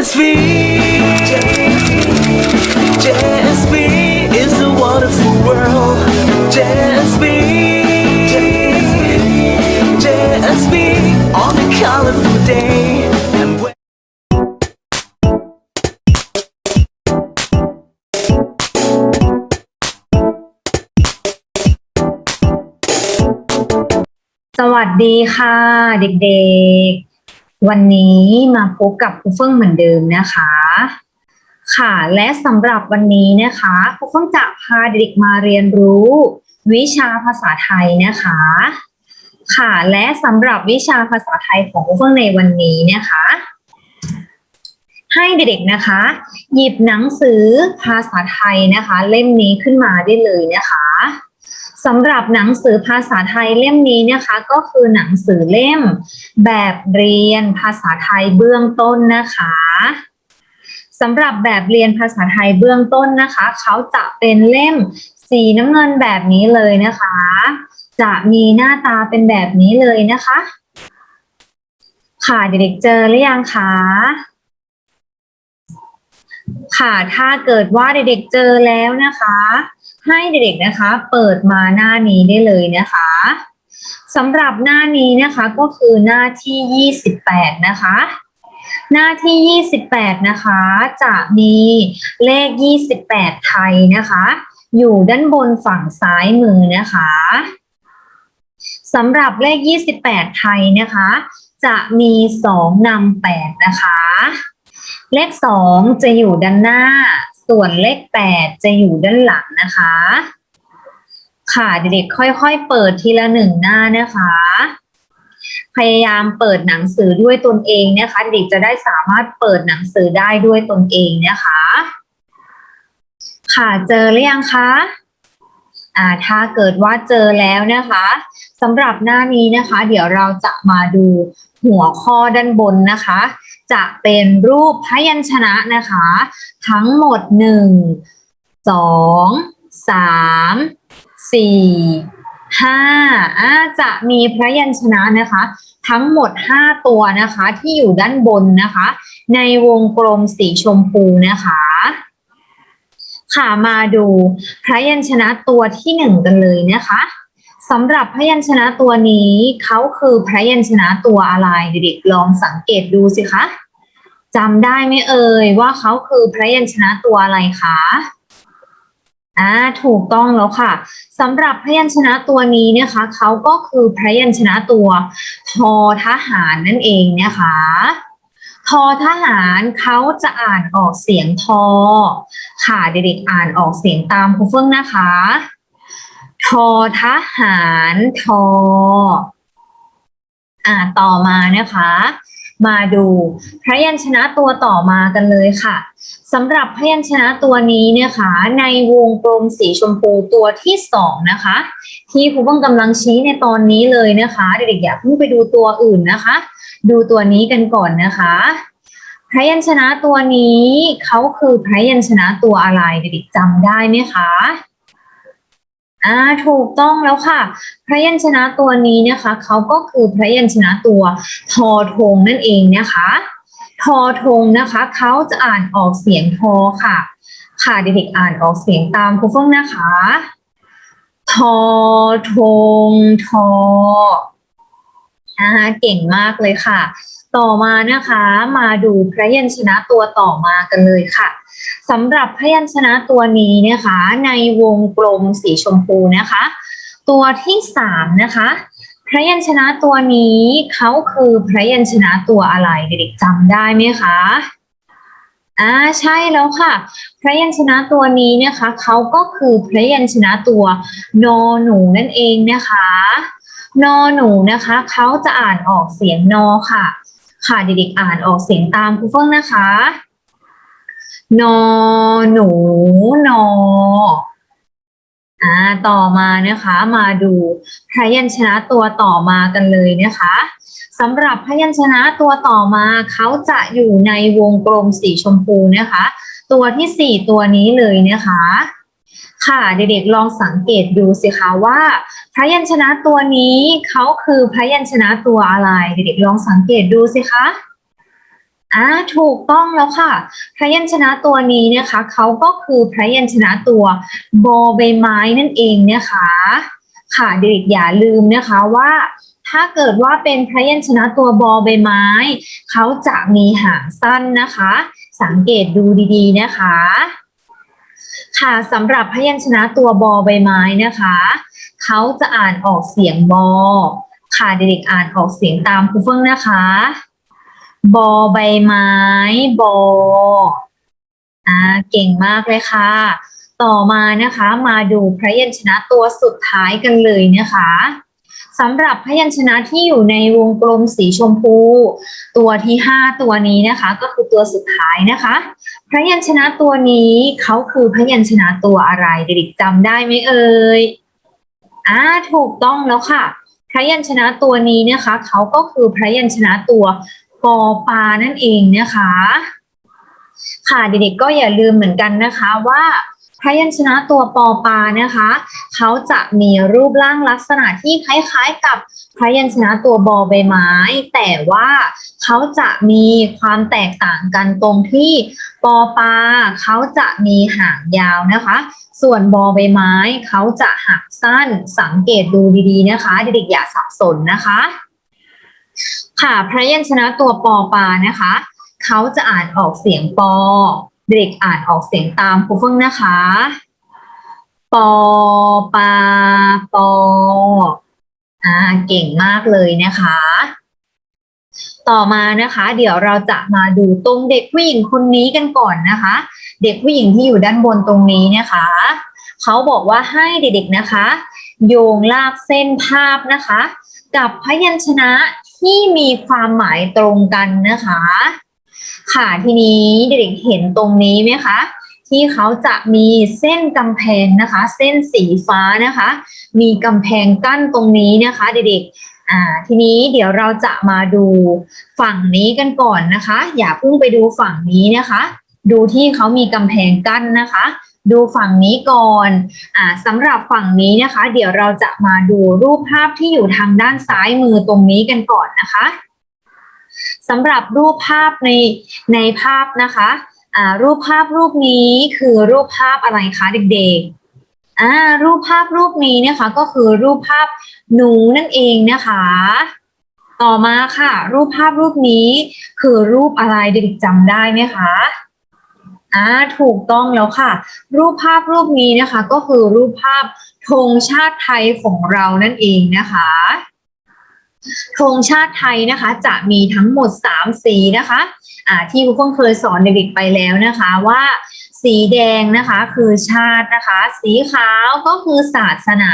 JSV JSV is a wonderful world JSV JSV on a colorful day and when สวัสดีค่ะเด็กๆ วันนี้มาพบกับครูเฟื่องเหมือนเดิมนะคะ ค่ะและสำหรับวันนี้นะคะครูเฟื่องจะพาเด็กมาเรียนรู้ วิชาภาษาไทยนะคะ ค่ะและสำหรับวิชาภาษาไทยของครูเฟื่องในวันนี้นะคะ ให้เด็กๆนะคะ หยิบหนังสือภาษาไทยนะคะ เล่มนี้ขึ้นมาได้เลยนะคะ สำหรับหนังสือภาษาไทยเล่มนี้นะคะก็คือหนังสือเล่ม แบบเรียนภาษาไทยเบื้องต้นนะคะสำหรับแบบเรียนภาษาไทยเบื้องต้นนะคะ เขาจะเป็นเล่มสีน้ำเงินแบบนี้เลยนะคะ จะมีหน้าตาเป็นแบบนี้เลยนะคะ ค่ะเด็กๆเจอหรือยังคะค่ะถ้าเกิดว่าเด็กๆเจอแล้วนะคะ ให้เด็กๆนะคะ เปิดมาหน้านี้ได้เลยนะคะสำหรับหน้านี้นะคะก็คือหน้าที่ 28 นะคะ หน้าที่ 28 นะคะ จะมีเลข 28 ไทยนะคะ อยู่ด้านบนฝั่งซ้ายมือนะคะสำหรับเลข 28 ไทยนะคะ จะมี 2นำ8นะคะ เลข 2 จะอยู่ด้านหน้า ส่วนเลข8จะอยู่ด้านหลังนะคะ ค่ะเด็กๆค่อยๆเปิดทีละหนึ่งหน้านะคะ พยายามเปิดหนังสือด้วยตนเองนะคะ เด็กจะได้สามารถเปิดหนังสือได้ด้วยตนเองนะคะ ค่ะเจอหรือยังคะอ่าถ้าเกิดว่าเจอแล้วนะคะสำหรับหน้านี้นะคะ เดี๋ยวเราจะมาดูหัวข้อด้านบนนะคะ จะเป็นรูปพยัญชนะนะคะ ทั้งหมดหนึ่งสองสามสี่ห้าอาจะมีพระยัญชนะนะคะ ทั้งหมดห้าตัวนะคะ ที่อยู่ด้านบนนะคะ ในวงกลมสีชมพูนะคะ ค่ะมาดูพระยัญชนะตัวที่หนึ่งกันเลยนะคะ สำหรับพยัญชนะตัวนี้เขาคือพยัญชนะตัวอะไรเด็กๆลองสังเกตดูสิคะจำได้ไหมเอ่ยว่าเขาคือพยัญชนะตัวอะไรคะอ่าถูกต้องแล้วค่ะสำหรับพยัญชนะตัวนี้นะคะเขาก็คือพยัญชนะตัวทอทหารนั่นเองนะคะทอทหารเขาจะอ่านออกเสียงทอ ค่ะเด็กๆอ่านออกเสียงตามครูเฟื่องนะคะ ทอทหารทอ อ่าต่อมานะคะ มาดูพระยัญชนะตัวต่อมากันเลยค่ะสำหรับพยัญชนะตัวนี้นะคะ ในวงกลมสีชมพูตัวที่สองนะคะ ที่ครูเพิ่งกำลังชี้ในตอนนี้เลยนะคะเด็กๆอย่าเพิ่งไปดูตัวอื่นนะคะ ดูตัวนี้กันก่อนนะคะ พยัญชนะตัวนี้เขาคือพยัญชนะตัวอะไรเด็กๆจำได้ไหมคะ อ่าถูกต้องแล้วค่ะ พระยัญชนะตัวนี้นะคะเขาก็คือพระยัญชนะตัวทอทงนั่นเองนะคะ ทอทงนะคะเขาจะอ่านออกเสียงทอค่ะ ค่ะเด็กๆอ่านออกเสียงตามครูเฟื่องนะคะ ทอทงทออ่าเก่งมากเลยค่ะ ต่อมานะคะมาดูพระยัญชนะตัวต่อมากันเลยค่ะสำหรับพยัญชนะตัวนี้นะคะ ในวงกลมสีชมพูนะคะ ตัวที่สามนะคะพระยัญชนะตัวนี้เขาคือพระยัญชนะตัวอะไรเด็กๆจำได้ไหมคะอ่าใช่แล้วค่ะ พระยัญชนะตัวนี้นะคะเขาก็คือพระยัญชนะตัวนอหนูนั่นเองนะคะนอหนูนะคะเขาจะอ่านออกเสียงนอค่ะ ค่ะเด็กๆอ่านออกเสียงตามครูเฟื่งนะคะ นอหนูนออ่าต่อมานะคะ มาดูพยัญชนะตัวต่อมากันเลยนะคะสำหรับพยัญชนะตัวต่อมาเขาจะอยู่ในวงกลมสีชมพูนะคะ ตัวที่สี่ตัวนี้เลยนะคะ ค่ะเด็กๆลองสังเกตดูสิคะว่า พระยัญชนะตัวนี้เขาคือพระยัญชนะตัวอะไร เด็กๆลองสังเกตดูสิคะอ่าถูกต้องแล้วค่ะ พระยัญชนะตัวนี้นะคะเขาก็คือพระยัญชนะตัวบอใบไม้นั่นเองนะคะ ค่ะเด็กๆอย่าลืมนะคะว่า ถ้าเกิดว่าเป็นพระยัญชนะตัวบอใบไม้เขาจะมีหางสั้นนะคะ สังเกตดูดีๆนะคะ ค่ะสำหรับพยัญชนะตัวบอใบไม้นะคะเขาจะอ่านออกเสียงบอค่ะเด็กๆอ่านออกเสียงตามครูเฟื่องนะคะ บอใบไม้บออ่าเก่งมากเลยค่ะ ต่อมานะคะ มาดูพยัญชนะตัวสุดท้ายกันเลยนะคะ สำหรับพยัญชนะที่อยู่ในวงกลมสีชมพู ตัวที่ห้าตัวนี้นะคะ ก็คือตัวสุดท้ายนะคะ พยัญชนะตัวนี้เขาคือพยัญชนะตัวอะไรเด็กๆจำได้ไหมเอ่ยอ่าถูกต้องแล้วค่ะ พยัญชนะตัวนี้นะคะเขาก็คือพยัญชนะตัวปอปานั่นเองนะคะ ค่ะเด็กๆก็อย่าลืมเหมือนกันนะคะว่า พยัญชนะตัวปอปานะคะ เขาจะมีรูปร่างลักษณะที่คล้ายๆกับพยัญชนะตัวบอใบไม้ แต่ว่าเขาจะมีความแตกต่างกันตรงที่ปอปาเขาจะมีหางยาวนะคะ ส่วนบอใบไม้เขาจะหักสั้นสังเกตดูดีๆนะคะ เด็กๆอย่าสับสนนะคะ ค่ะพยัญชนะตัวปอปานะคะ เขาจะอ่านออกเสียงปอ เด็กอ่านออกเสียงตามครูเฟื่องนะคะ ปอปาปออ่าเก่งมากเลยนะคะ ต่อมานะคะ เดี๋ยวเราจะมาดูตรงเด็กผู้หญิงคนนี้กันก่อนนะคะ เด็กผู้หญิงที่อยู่ด้านบนตรงนี้นะคะเขาบอกว่าให้เด็กๆนะคะ โยงลากเส้นภาพนะคะ กับพยัญชนะที่มีความหมายตรงกันนะคะ ค่ะทีนี้เด็กๆเห็นตรงนี้ไหมคะ ที่เขาจะมีเส้นกำแพงนะคะ เส้นสีฟ้านะคะ มีกำแพงกั้นตรงนี้นะคะเด็กๆอ่าทีนี้เดี๋ยวเราจะมาดูฝั่งนี้กันก่อนนะคะ อย่าเพิ่งไปดูฝั่งนี้นะคะ ดูที่เขามีกำแพงกั้นนะคะ ดูฝั่งนี้ก่อนอ่าสำหรับฝั่งนี้นะคะ เดี๋ยวเราจะมาดูรูปภาพที่อยู่ทางด้านซ้ายมือตรงนี้กันก่อนนะคะ สำหรับรูปภาพในในภาพนะคะอ่ารูปภาพรูปนี้คือรูปภาพอะไรคะเด็กๆอ่ารูปภาพรูปนี้นะคะก็คือรูปภาพหนูนั่นเองนะคะ ต่อมาค่ะ รูปภาพรูปนี้คือรูปอะไรเด็กๆจำได้ไหมคะอ่าถูกต้องแล้วค่ะ รูปภาพรูปนี้นะคะ ก็คือรูปภาพธงชาติไทยของเรานั่นเองนะคะ ธงชาติไทยนะคะ จะมีทั้งหมด 3 สีนะคะอ่าที่ครูเพิ่งเคยสอนเด็กๆไปแล้วนะคะว่าสีแดงนะคะคือชาตินะคะ สีขาวก็คือศาสนา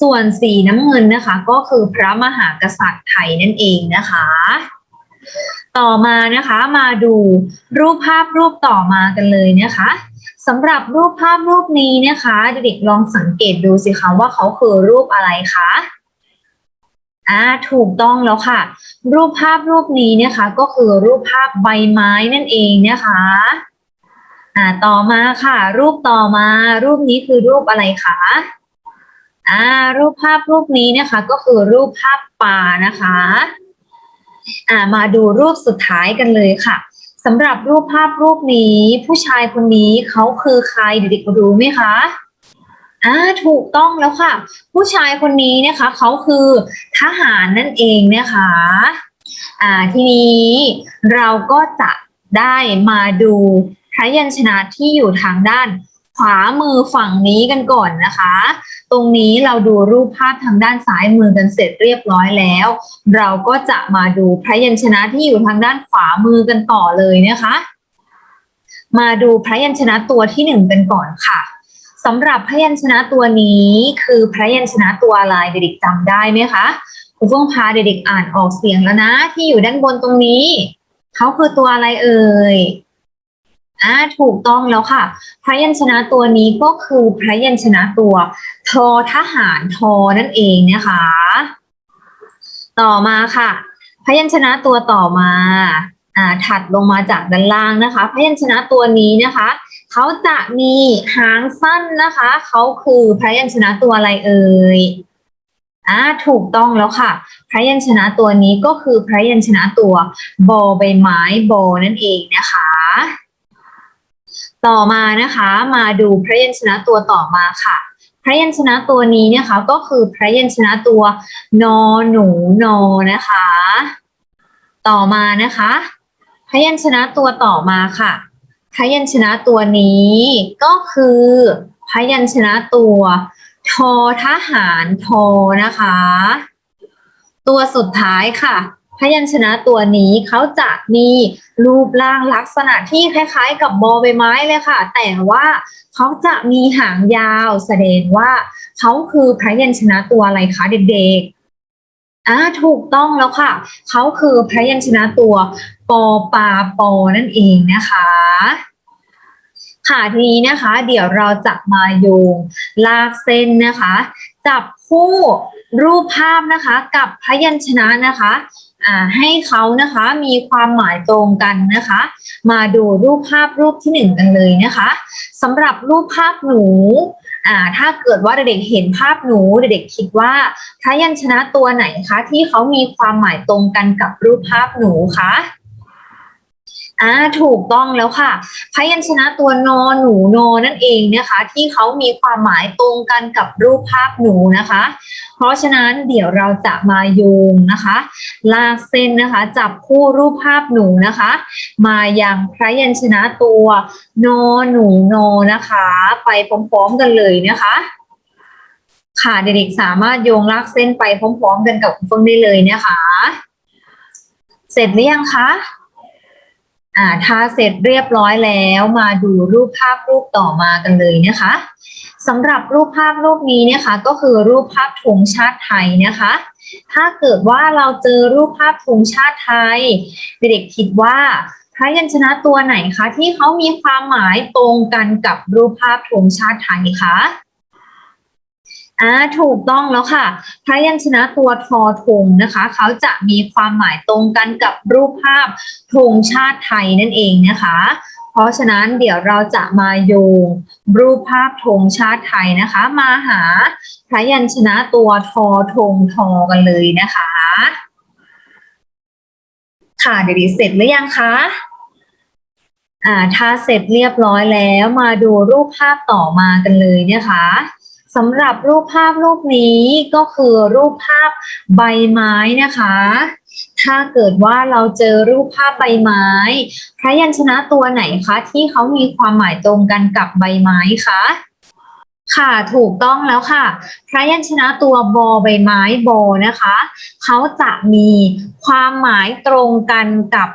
ส่วนสีน้ำเงินนะคะ ก็คือพระมหากษัตริย์ไทยนั่นเองนะคะ ต่อมานะคะมาดูรูปภาพรูปต่อมากันเลยนะคะสำหรับรูปภาพรูปนี้นะคะ เด็กๆลองสังเกตดูสิคะว่าเขาคือรูปอะไรคะ อ่าถูกต้องแล้วค่ะ รูปภาพรูปนี้นะคะ ก็คือรูปภาพใบไม้นั่นเองนะคะอ่าต่อมาค่ะ รูปต่อมา รูปนี้คือรูปอะไรคะอ่ารูปภาพรูปนี้นะคะ ก็คือรูปภาพป่านะคะอ่ามาดูรูปสุดท้ายกันเลยค่ะสำหรับรูปภาพรูปนี้ ผู้ชายคนนี้เขาคือใครเด็กๆรู้ไหมคะ อ่าถูกต้องแล้วค่ะ ผู้ชายคนนี้นะคะเขาคือทหารนั่นเองนะคะอ่าทีนี้เราก็จะได้มาดูพระยัญชนะที่อยู่ทางด้านขวามือฝั่งนี้กันก่อนนะคะ ตรงนี้เราดูรูปภาพทางด้านซ้ายมือกันเสร็จเรียบร้อยแล้ว เราก็จะมาดูพระยัญชนะที่อยู่ทางด้านขวามือกันต่อเลยนะคะ มาดูพระยัญชนะตัวที่หนึ่งกันก่อนค่ะ สำหรับพยัญชนะตัวนี้คือพยัญชนะตัวอะไรเด็กๆจำได้ไหมคะครูเฟื่องพาเด็กๆอ่านออกเสียงแล้วนะ ที่อยู่ด้านบนตรงนี้ เขาคือตัวอะไรเอ่ยอ่าถูกต้องแล้วค่ะ พยัญชนะตัวนี้ก็คือพยัญชนะตัวทอทหารทอนั่นเองนะคะ ต่อมาค่ะ พยัญชนะตัวต่อมาอ่าถัดลงมาจากด้านล่างนะคะ พยัญชนะตัวนี้นะคะ เขาจะมีหางสั้นนะคะ เขาคือพระยัญชนะตัวอะไรเอ่ยอ่าถูกต้องแล้วค่ะ พระยัญชนะตัวนี้ก็คือพระยัญชนะตัวบอใบไม้บอนั่นเองนะคะ ต่อมานะคะ มาดูพระยัญชนะตัวต่อมาค่ะ พระยัญชนะตัวนี้นะคะ ก็คือพระยัญชนะตัวนอหนูนอนะคะ ต่อมานะคะ พยัญชนะตัวต่อมาค่ะ พยัญชนะตัวนี้ก็คือพยัญชนะตัวทอทหารทอนะคะ ตัวสุดท้ายค่ะ พยัญชนะตัวนี้เขาจะมีรูปร่างลักษณะที่คล้ายๆ กับบอใบไม้เลยค่ะ แต่ว่าเขาจะมีหางยาวแสดงว่าเขาคือพยัญชนะตัวอะไรคะเด็กๆ อ่าถูกต้องแล้วค่ะ เขาคือพยัญชนะตัวปอปาปอนั่นเองนะคะ ค่ะทีนี้นะคะ เดี๋ยวเราจะมาโยงลากเส้นนะคะ จับคู่รูปภาพนะคะ กับพยัญชนะนะคะอ่าให้เขานะคะมีความหมายตรงกันนะคะ มาดูรูปภาพรูปที่หนึ่งกันเลยนะคะสำหรับรูปภาพหนู อ่าถ้าเกิดว่าเด็กๆเห็นภาพหนูเด็กๆคิดว่าพยัญชนะตัวไหนคะที่เขามีความหมายตรงกันกับรูปภาพหนูคะ อ่าถูกต้องแล้วค่ะ พยัญชนะตัวนอหนูนอนั่นเองนะคะ ที่เขามีความหมายตรงกันกับรูปภาพหนูนะคะ เพราะฉะนั้นเดี๋ยวเราจะมาโยงนะคะ ลากเส้นนะคะ จับคู่รูปภาพหนูนะคะ มายังพยัญชนะตัวนอหนูนอนะคะ ไปพร้อมๆกันเลยนะคะค่ะเด็กๆสามารถโยงลากเส้นไปพร้อม ๆ กันกับคุณเฟิงได้เลยนะคะ เสร็จหรือยังคะ อ่าถ้าเสร็จเรียบร้อยแล้วมาดูรูปภาพรูปต่อมากันเลยนะคะสำหรับรูปภาพรูปนี้นะคะก็คือรูปภาพธงชาติไทยนะคะ ถ้าเกิดว่าเราเจอรูปภาพธงชาติไทย เด็กๆคิดว่าพยัญชนะตัวไหนคะที่เขามีความหมายตรงกันกับรูปภาพธงชาติไทยคะ อ่าถูกต้องแล้วค่ะ พยัญชนะตัวทอธงนะคะ เขาจะมีความหมายตรงกันกับรูปภาพธงชาติไทยนั่นเองนะคะ เพราะฉะนั้นเดี๋ยวเราจะมาโยงรูปภาพธงชาติไทยนะคะ มาหาพยัญชนะตัวทอธงทอกันเลยนะคะ ค่ะเดี๋ยวนี้เสร็จหรือยังคะอ่าถ้าเสร็จเรียบร้อยแล้วมาดูรูปภาพต่อมากันเลยนะคะ สำหรับรูปภาพรูปนี้ก็คือรูปภาพใบไม้นะคะ ถ้าเกิดว่าเราเจอรูปภาพใบไม้พยัญชนะตัวไหนคะที่เขามีความหมายตรงกันกับใบไม้คะค่ะถูกต้องแล้วค่ะพยัญชนะตัวบอใบไม้บอนะคะเขาจะมีความหมายตรงกันกับ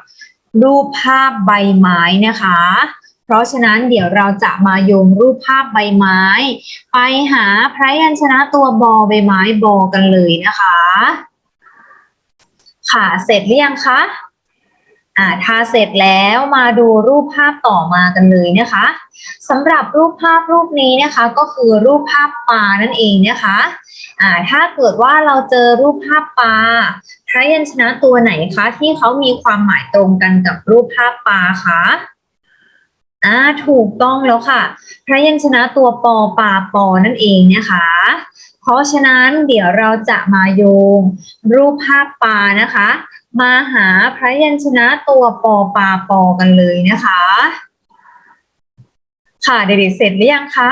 รูปภาพใบไม้นะคะ เพราะฉะนั้นเดี๋ยวเราจะมาโยงรูปภาพใบไม้ ไปหาพระยัญชนะตัวบอใบไม้บอกันเลยนะคะ ค่ะเสร็จหรือยังคะอ่าถ้าเสร็จแล้วมาดูรูปภาพต่อมากันเลยนะคะสำหรับรูปภาพรูปนี้นะคะ ก็คือรูปภาพปลานั่นเองนะคะอ่าถ้าเกิดว่าเราเจอรูปภาพปลาพระยัญชนะตัวไหนคะ ที่เขามีความหมายตรงกันกับรูปภาพปลาคะ อ่าถูกต้องแล้วค่ะ พระยัญชนะตัวปอปาปอนั่นเองนะคะ เพราะฉะนั้นเดี๋ยวเราจะมาโยง รูปภาพปลานะคะ มาหาพระยัญชนะตัวปอปาปอกันเลยนะคะ ค่ะเด็กๆเสร็จหรือยังคะ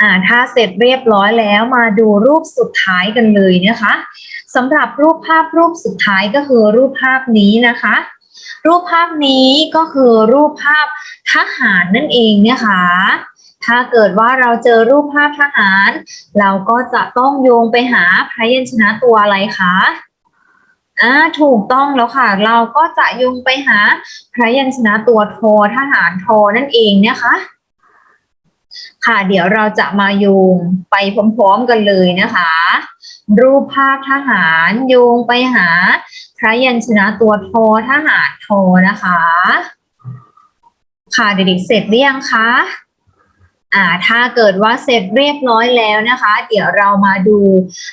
อ่าถ้าเสร็จเรียบร้อยแล้วมาดูรูปสุดท้ายกันเลยนะคะสำหรับรูปภาพรูปสุดท้ายก็คือรูปภาพนี้นะคะ รูปภาพนี้ก็คือรูปภาพทหารนั่นเองนะคะ ถ้าเกิดว่าเราเจอรูปภาพทหาร เราก็จะต้องโยงไปหาพยัญชนะตัวอะไรคะอ่าถูกต้องแล้วค่ะ เราก็จะโยงไปหาพยัญชนะตัวโททหารโทนั่นเองนะคะ ค่ะเดี๋ยวเราจะมาโยงไปพร้อมๆกันเลยนะคะ รูปภาพทหารโยงไปหา พระยัญชนะตัวโททหารโทนะคะ ค่ะเด็กๆเสร็จหรือยังคะอ่าถ้าเกิดว่าเสร็จเรียบร้อยแล้วนะคะ เดี๋ยวเรามาดู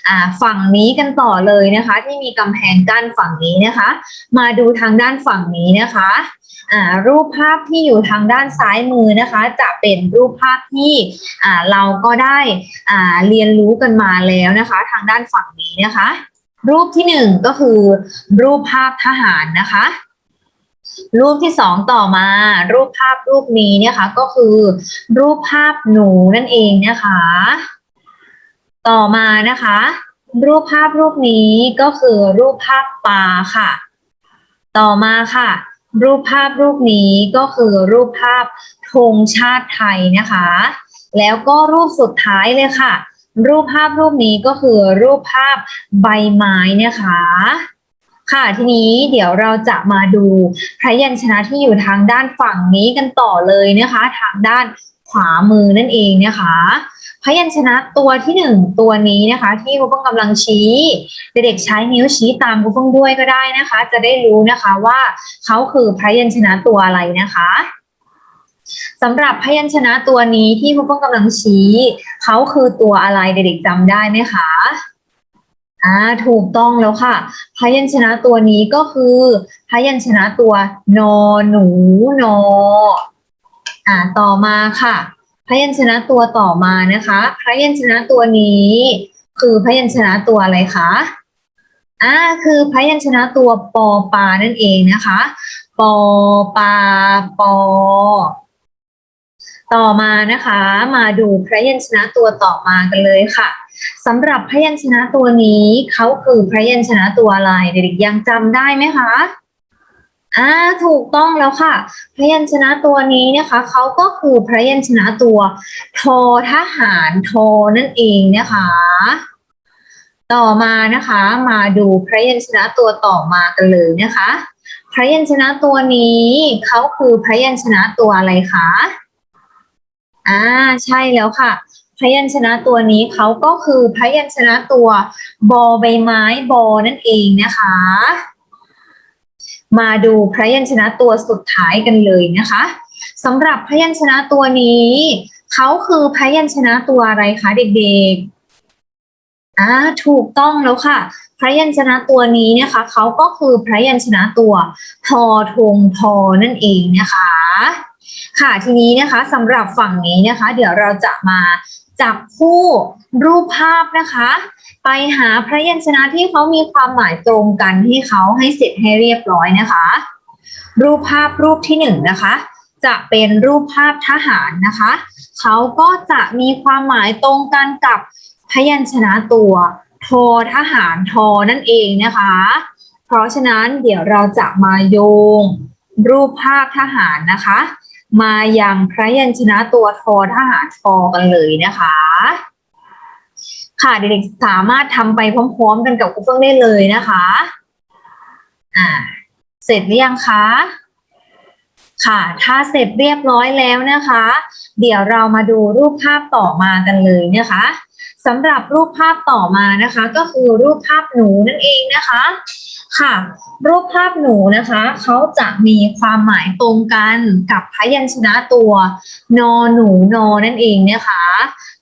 อ่าฝั่งนี้กันต่อเลยนะคะ ที่มีกำแพงกั้นฝั่งนี้นะคะ มาดูทางด้านฝั่งนี้นะคะอ่ารูปภาพที่อยู่ทางด้านซ้ายมือนะคะ จะเป็นรูปภาพที่อ่าเราก็ได้อ่าเรียนรู้กันมาแล้วนะคะ ทางด้านฝั่งนี้นะคะ รูปที่หนึ่งก็คือ รูปภาพทหารนะคะ รูปที่สองต่อมา รูปภาพรูปนี้เนี่ยค่ะก็คือ รูปภาพหนูนั่นเองนะคะ ต่อมานะคะ รูปภาพรูปนี้ก็คือรูปภาพปลาค่ะ ต่อมาค่ะ รูปภาพรูปนี้ก็คือรูปภาพธงชาติไทยนะคะ แล้วก็รูปสุดท้ายเลยค่ะ รูปภาพรูปนี้ก็คือรูปภาพใบไม้นะคะ ค่ะทีนี้เดี๋ยวเราจะมาดูพระยัญชนะที่อยู่ทางด้านฝั่งนี้กันต่อเลยนะคะ ทางด้านขวามือนั่นเองนะคะ พยัญชนะตัวที่หนึ่งตัวนี้นะคะ ที่ครูเพิ่งกำลังชี้เด็กๆใช้นิ้วชี้ตามครูเพิ่งด้วยก็ได้นะคะ จะได้รู้นะคะว่าเขาคือพยัญชนะตัวอะไรนะคะ สำหรับพยัญชนะตัวนี้ที่ครูเพิ่งกำลังชี้เขาคือตัวอะไรเด็กๆจำได้ไหมคะอ่าถูกต้องแล้วค่ะ พยัญชนะตัวนี้ก็คือ พยัญชนะตัวนอหนูนออ่าต่อมาค่ะ พยัญชนะตัวต่อมานะคะ พยัญชนะตัวนี้ คือพยัญชนะตัวอะไรคะอ่าคือพยัญชนะตัวปอปานั่นเองนะคะ ปอปาปอ ต่อมานะคะมาดูพระยัญชนะตัวต่อมากันเลยค่ะสำหรับพยัญชนะตัวนี้เขาคือพระยัญชนะตัวอะไรเด็กๆยังจำได้ไหมคะอ่าถูกต้องแล้วค่ะ พยัญชนะตัวนี้นะคะเขาก็คือพระยัญชนะตัวทอทหารทอนั่นเองนะคะ ต่อมานะคะมาดูพระยัญชนะตัวต่อมากันเลยนะคะ พระยัญชนะตัวนี้เขาคือพระยัญชนะตัวอะไรคะ อ่าใช่แล้วค่ะ พยัญชนะตัวนี้เขาก็คือพยัญชนะตัวบอใบไม้บอนั่นเองนะคะ มาดูพยัญชนะตัวสุดท้ายกันเลยนะคะสำหรับพยัญชนะตัวนี้เขาคือพยัญชนะตัวอะไรคะเด็กๆอ่าถูกต้องแล้วค่ะพยัญชนะตัวนี้นะคะเขาก็คือพยัญชนะตัวทอทงทอนั่นเองนะคะ ค่ะทีนี้นะคะสำหรับฝั่งนี้นะคะ เดี๋ยวเราจะมาจับคู่รูปภาพนะคะ ไปหาพระยัญชนะที่เขามีความหมายตรงกันที่เขาให้เสร็จให้เรียบร้อยนะคะ รูปภาพรูปที่หนึ่งนะคะ จะเป็นรูปภาพทหารนะคะเขาก็จะมีความหมายตรงกันกับพยัญชนะตัวทอทหารทอนั่นเองนะคะ เพราะฉะนั้นเดี๋ยวเราจะมาโยงรูปภาพทหารนะคะ มาอย่างพระยัญชนะตัวทอทหารทอกันเลยนะคะ ค่ะเด็กๆสามารถทำไปพร้อมๆกันกับครูเฟื่องได้เลยนะคะ อ่า เสร็จหรือยังคะค่ะ ถ้าเสร็จเรียบร้อยแล้วนะคะ เดี๋ยวเรามาดูรูปภาพต่อมากันเลยนะคะ สำหรับรูปภาพต่อมานะคะ ก็คือรูปภาพหนูนั่นเองนะคะค่ะ รูปภาพหนูนะคะเขาจะมีความหมายตรงกันกับพยัญชนะตัวนอหนูนอนั่นเองนะคะ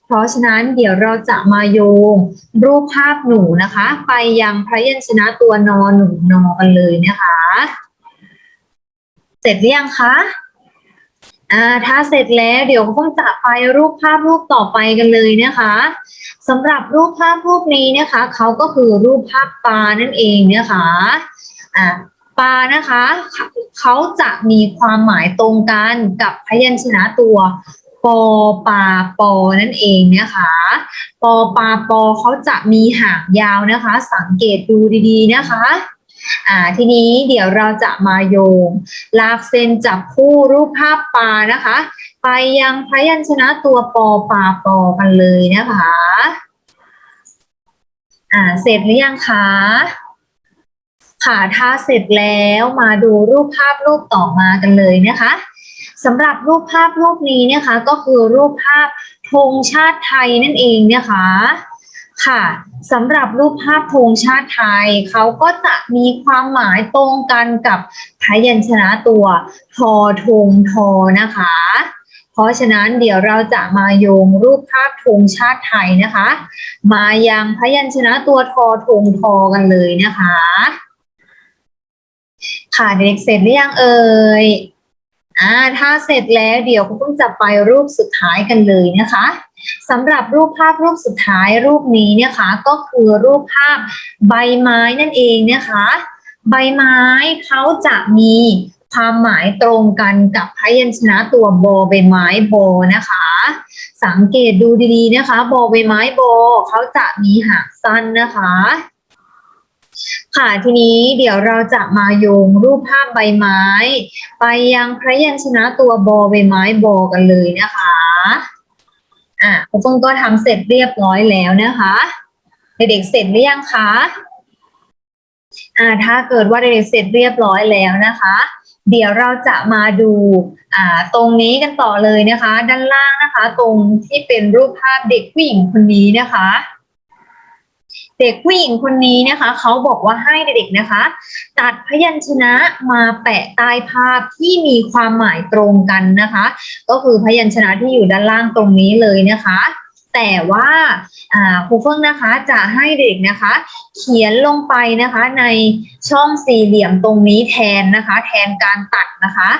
เพราะฉะนั้นเดี๋ยวเราจะมาโยงรูปภาพหนูนะคะ ไปยังพยัญชนะตัวนอหนูนอกันเลยนะคะ เสร็จหรือยังคะอ่าถ้าเสร็จแล้วเดี๋ยวก็จะไปรูปภาพรูปต่อไปกันเลยนะคะ สำหรับรูปภาพรูปนี้นะคะเขาก็คือรูปภาพปลานั่นเองนะคะอ่าปลานะคะเขาจะมีความหมายตรงกันกับพยัญชนะตัวปอปาปอนั่นเองนะคะปอปาปอเขาจะมีหางยาวนะคะ สังเกตดูดีๆนะคะ อ่าทีนี้เดี๋ยวเราจะมาโยง ลากเส้นจับคู่รูปภาพปลานะคะ ไปยังพยัญชนะตัวปอปลาปอกันเลยนะคะอ่าเสร็จหรือยังคะค่ะถ้าเสร็จแล้วมาดูรูปภาพรูปต่อมากันเลยนะคะสำหรับรูปภาพรูปนี้นะคะก็คือรูปภาพธงชาติไทยนั่นเองนะคะ ค่ะสำหรับรูปภาพธงชาติไทย เขาก็จะมีความหมายตรงกันกับพยัญชนะตัวทอทงทอนะคะ เพราะฉะนั้นเดี๋ยวเราจะมาโยงรูปภาพธงชาติไทยนะคะ มายังพยัญชนะตัวทอธงทอกันเลยนะคะ ค่ะเด็กเสร็จหรือยังเอ่ยอ่าถ้าเสร็จแล้วเดี๋ยวคุณต้องจะไปรูปสุดท้ายกันเลยนะคะ สำหรับรูปภาพรูปสุดท้ายรูปนี้เนะคะก็คือรูปภาพใบไม้นั่นเองนะคะ ใบไม้เขาจะมีความหมายตรงกันกับพยัญชนะตัวบอใบไม้โบนะคะ สังเกตดูดีๆนะคะบอใบไม้โบเขาจะมีหางสั้นนะคะค่ะทีนี้เดี๋ยวเราจะมาโยงรูปภาพใบไม้ ไปยังพระยัญชนะตัวบอใบไม้โบกันเลยนะคะ อะครูเฟิงก็ทำเสร็จเรียบร้อยแล้วนะคะเด็กๆเสร็จหรือยังคะอ่าถ้าเกิดว่าเด็กๆเสร็จเรียบร้อยแล้วนะคะ เดี๋ยวเราจะมาดูอ่าตรงนี้กันต่อเลยนะคะ ด้านล่างนะคะ ตรงที่เป็นรูปภาพเด็กผู้หญิงคนนี้นะคะ เด็กผู้หญิงคนนี้นะคะ เขาบอกว่าให้เด็กๆนะคะ ตัดพยัญชนะมาแปะใต้ภาพที่มีความหมายตรงกันนะคะ ก็คือพยัญชนะที่อยู่ด้านล่างตรงนี้เลยนะคะ แต่ว่าครูเฟิ่งนะคะจะให้เด็กนะคะ เขียนลงไปนะคะในช่องสี่เหลี่ยมตรงนี้แทนนะคะ แทนการตัดนะคะ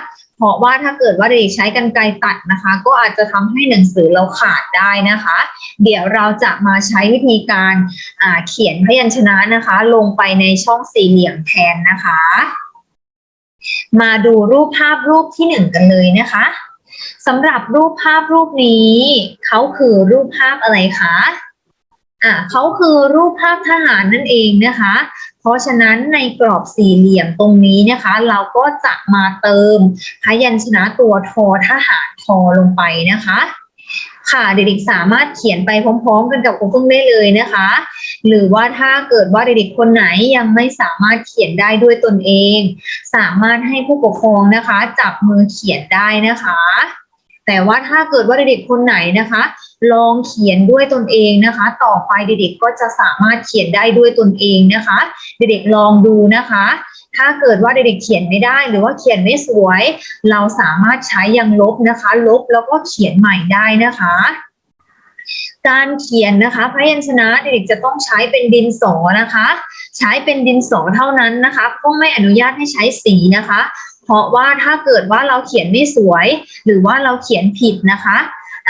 ราะว่าถ้าเกิดว่าเด็กใช้กันไกรตัดนะคะ ก็อาจจะทำให้หนังสือเราขาดได้นะคะ เดี๋ยวเราจะมาใช้วิธีการเขียนพยัญชนะนะคะ ลงไปในช่องสี่เหลี่ยมแทนนะคะ มาดูรูปภาพรูปที่หนึ่งกันเลยนะคะสำหรับรูปภาพรูปนี้เขาคือรูปภาพอะไรคะอะเขาคือรูปภาพทหารนั่นเองนะคะ เพราะฉะนั้นในกรอบสี่เหลี่ยมตรงนี้นะคะ เราก็จะมาเติมพยัญชนะตัวทอทหารทอลงไปนะคะ ค่ะเด็กๆสามารถเขียนไปพร้อม ๆ กันกับครูเพิ่งได้เลยนะคะ หรือว่าถ้าเกิดว่าเด็กๆคนไหนยังไม่สามารถเขียนได้ด้วยตนเอง สามารถให้ผู้ปกครองนะคะ จับมือเขียนได้นะคะ แต่ว่าถ้าเกิดว่าเด็กๆคนไหนนะคะ ลองเขียนด้วยตนเองนะคะ ต่อไปเด็กๆก็จะสามารถเขียนได้ด้วยตนเองนะคะ เด็กๆลองดูนะคะ ถ้าเกิดว่าเด็กๆเขียนไม่ได้หรือว่าเขียนไม่สวย เราสามารถใช้ยังลบนะคะ ลบแล้วก็เขียนใหม่ได้นะคะการเขียนนะคะพยัญชนะเด็กๆจะต้องใช้เป็นดินสอนะคะ ใช้เป็นดินสอเท่านั้นนะคะ ก็ไม่อนุญาตให้ใช้สีนะคะ เพราะว่าถ้าเกิดว่าเราเขียนไม่สวย หรือว่าเราเขียนผิดนะคะ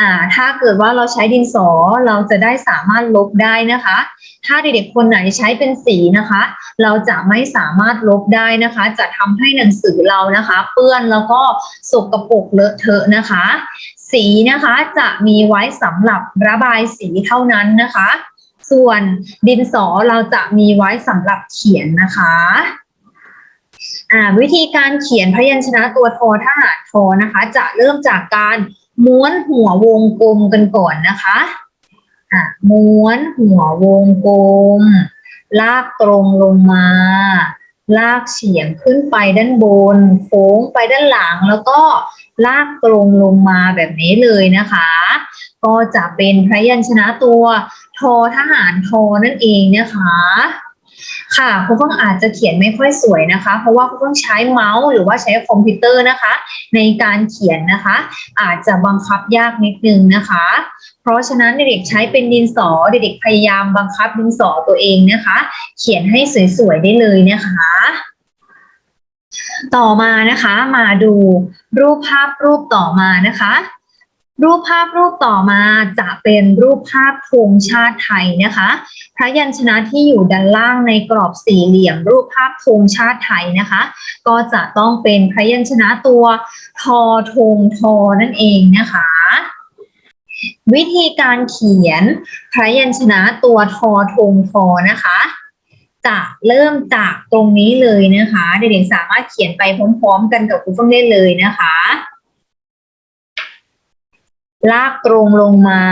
อ่าถ้าเกิดว่าเราใช้ดินสอเราจะได้สามารถลบได้นะคะ ถ้าเด็กๆคนไหนใช้เป็นสีนะคะ เราจะไม่สามารถลบได้นะคะ จะทำให้หนังสือเรานะคะ เปื้อนแล้วก็สกปรกเลอะเทอะนะคะ สีนะคะจะมีไว้สำหรับระบายสีเท่านั้นนะคะ ส่วนดินสอเราจะมีไว้สำหรับเขียนนะคะ วิธีการเขียนพยัญชนะตัวทอทหารทอนะคะ จะเริ่มจากการม้วนหัววงกลมกันก่อนนะคะอ่าม้วนหัววงกลม ลากตรงลงมา ลากเฉียงขึ้นไปด้านบน โค้งไปด้านหลังแล้วก็ลากตรงลงมาแบบนี้เลยนะคะ ก็จะเป็นพยัญชนะตัวทอทหารทอนั่นเองนะคะ ค่ะครูเพิ่งอาจจะเขียนไม่ค่อยสวยนะคะ เพราะว่าครูเพิ่งใช้เมาส์หรือว่าใช้คอมพิวเตอร์นะคะ ในการเขียนนะคะ อาจจะบังคับยากนิดนึงนะคะ เพราะฉะนั้นเด็กใช้เป็นดินสอเด็กพยายามบังคับดินสอตัวเองนะคะ เขียนให้สวยๆได้เลยนะคะต่อมานะคะมาดูรูปภาพรูปต่อมานะคะ รูปภาพรูปต่อมาจะเป็นรูปภาพธงชาติไทยนะคะ พระยัญชนะที่อยู่ด้านล่างในกรอบสี่เหลี่ยม รูปภาพธงชาติไทยนะคะ ก็จะต้องเป็นพระยัญชนะตัวทอธงทอนั่นเองนะคะวิธีการเขียนพระยัญชนะตัวทอธงทอนะคะ จะเริ่มจากตรงนี้เลยนะคะ เด็กๆสามารถเขียนไปพร้อมๆ กันกับครูเฟื่งได้เลยนะคะ ลากตรงลงมา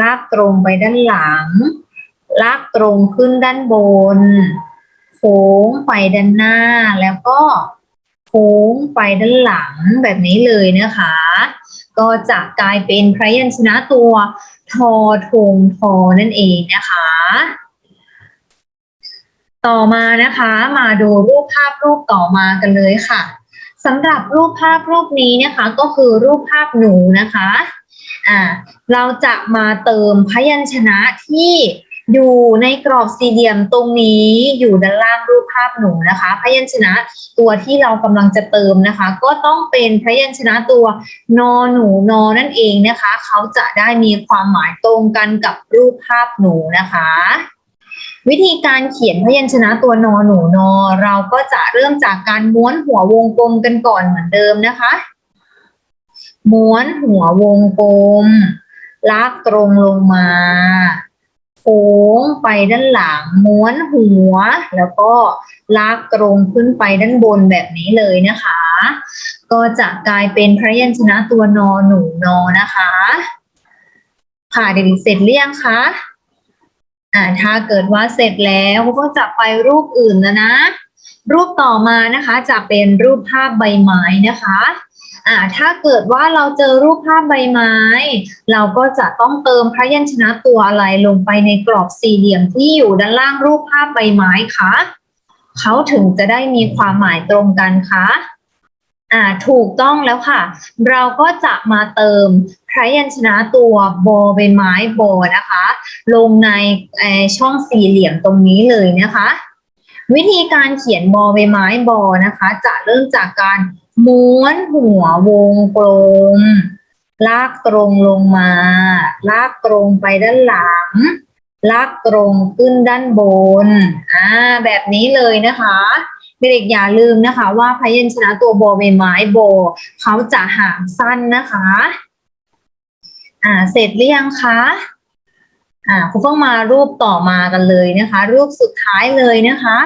ลากตรงไปด้านหลัง ลากตรงขึ้นด้านบน โค้งไปด้านหน้า แล้วก็โค้งไปด้านหลังแบบนี้เลยนะคะ ก็จะกลายเป็นพระยัญชนะตัวทอทงทอนั่นเองนะคะ ต่อมานะคะ มาดูรูปภาพรูปต่อมากันเลยค่ะ สำหรับรูปภาพรูปนี้นะคะก็คือรูปภาพหนูนะคะอ่าเราจะมาเติมพยัญชนะที่อยู่ในกรอบสี่เหลี่ยมตรงนี้อยู่ด้านล่างรูปภาพหนูนะคะ พยัญชนะตัวที่เรากำลังจะเติมนะคะ ก็ต้องเป็นพยัญชนะตัวนอหนูนอนั่นเองนะคะ เขาจะได้มีความหมายตรงกันกับรูปภาพหนูนะคะ วิธีการเขียนพยัญชนะตัวนอหนูนอ เราก็จะเริ่มจากการม้วนหัววงกลมกันก่อนเหมือนเดิมนะคะ ม้วนหัววงกลม ลากตรงลงมาโค้งไปด้านหลัง ม้วนหัว แล้วก็ลากตรงขึ้นไปด้านบนแบบนี้เลยนะคะ ก็จะกลายเป็นพระยัญชนะตัวนอหนูนอนะคะ ค่ะเด็กๆเสร็จหรือยังคะ อ่าถ้าเกิดว่าเสร็จแล้วก็จะไปรูปอื่นแล้วนะ รูปต่อมานะคะจะเป็นรูปภาพใบไม้นะคะอ่าถ้าเกิดว่าเราเจอรูปภาพใบไม้ เราก็จะต้องเติมพระยัญชนะตัวอะไรลงไปในกรอบสี่เหลี่ยมที่อยู่ด้านล่างรูปภาพใบไม้คะเขาถึงจะได้มีความหมายตรงกันค่ะอ่าถูกต้องแล้วค่ะ เราก็จะมาเติม พยัญชนะตัวบอใบไม้บอนะคะ ลงในช่องสี่เหลี่ยมตรงนี้เลยนะคะ วิธีการเขียนบอใบไม้บอนะคะ จะเริ่มจากการม้วนหัววงกลม ลากตรงลงมา ลากตรงไปด้านหลัง ลากตรงขึ้นด้านบนอ่าแบบนี้เลยนะคะเด็กๆอย่าลืมนะคะ ว่าพยัญชนะตัวบอใบไม้บอเขาจะหางสั้นนะคะ อ่า เสร็จหรือยังคะ อ่าครูเพิ่งมารูปต่อมากันเลยนะคะ รูปสุดท้ายเลยนะคะ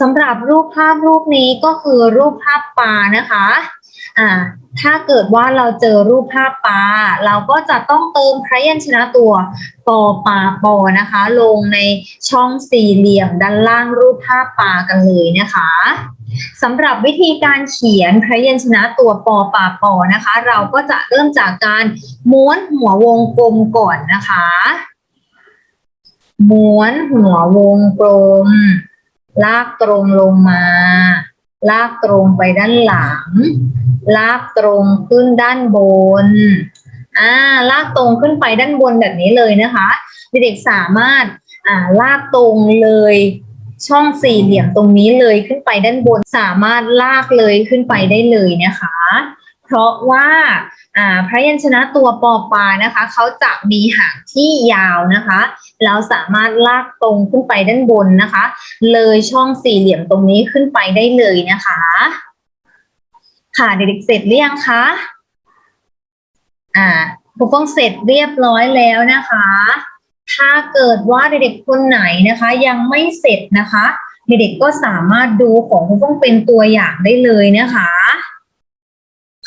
สำหรับรูปภาพรูปนี้ก็คือรูปภาพปลานะคะ อ่า ถ้าเกิดว่าเราเจอรูปภาพปลาเราก็จะต้องเติมพยัญชนะตัวปอปลาปอนะคะ ลงในช่องสี่เหลี่ยมด้านล่างรูปภาพปลากันเลยนะคะ สำหรับวิธีการเขียนพยัญชนะตัวปอปาปอนะคะ เราก็จะเริ่มจากการม้วนหัววงกลมก่อนนะคะ ม้วนหัววงกลม ลากตรงลงมา ลากตรงไปด้านหลัง ลากตรงขึ้นด้านบนอ่าลากตรงขึ้นไปด้านบนแบบนี้เลยนะคะ เด็กๆสามารถอ่าลากตรงเลย ช่องสี่เหลี่ยมตรงนี้เลยขึ้นไปด้านบนสามารถลากเลยขึ้นไปได้เลยนะคะ เพราะว่าอ่าพยัญชนะตัวปอปานะคะเขาจะมีหางที่ยาวนะคะ เราสามารถลากตรงขึ้นไปด้านบนนะคะ เลยช่องสี่เหลี่ยมตรงนี้ขึ้นไปได้เลยนะคะ ค่ะเด็กๆเสร็จหรือยังคะอ่าครูฟงเสร็จเรียบร้อยแล้วนะคะ ถ้าเกิดว่าเด็กๆคนไหนนะคะ ยังไม่เสร็จนะคะ เด็กๆก็สามารถดูของครูฟงเป็นตัวอย่างได้เลยนะคะ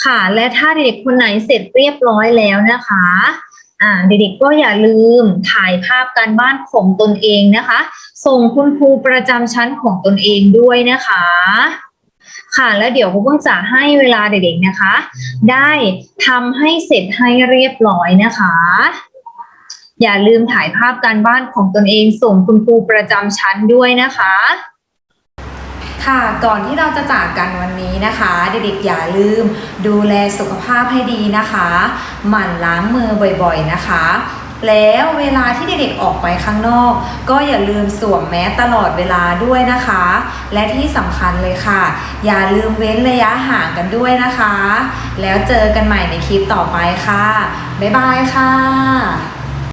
ค่ะและถ้าเด็กๆคนไหนเสร็จเรียบร้อยแล้วนะคะ่าเด็กๆก็อย่าลืมถ่ายภาพการบ้านของตนเองนะคะ ส่งคุณครูประจำชั้นของตนเองด้วยนะคะ ค่ะแล้วเดี๋ยวครูเพิ่งจะให้เวลาเด็กๆนะคะ ได้ทำให้เสร็จให้เรียบร้อยนะคะ อย่าลืมถ่ายภาพการบ้านของตนเองส่งคุณครูประจำชั้นด้วยนะคะ ค่ะก่อนที่เราจะจากกันวันนี้นะคะ เด็กๆอย่าลืมดูแลสุขภาพให้ดีนะคะ หมั่นล้างมือบ่อยๆนะคะแล้วเวลาที่เด็กๆออกไปข้างนอก ก็อย่าลืมสวมแมสตลอดเวลาด้วยนะคะ และที่สำคัญเลยค่ะ อย่าลืมเว้นระยะห่างกันด้วยนะคะ แล้วเจอกันใหม่ในคลิปต่อไปค่ะ บ๊ายบายค่ะ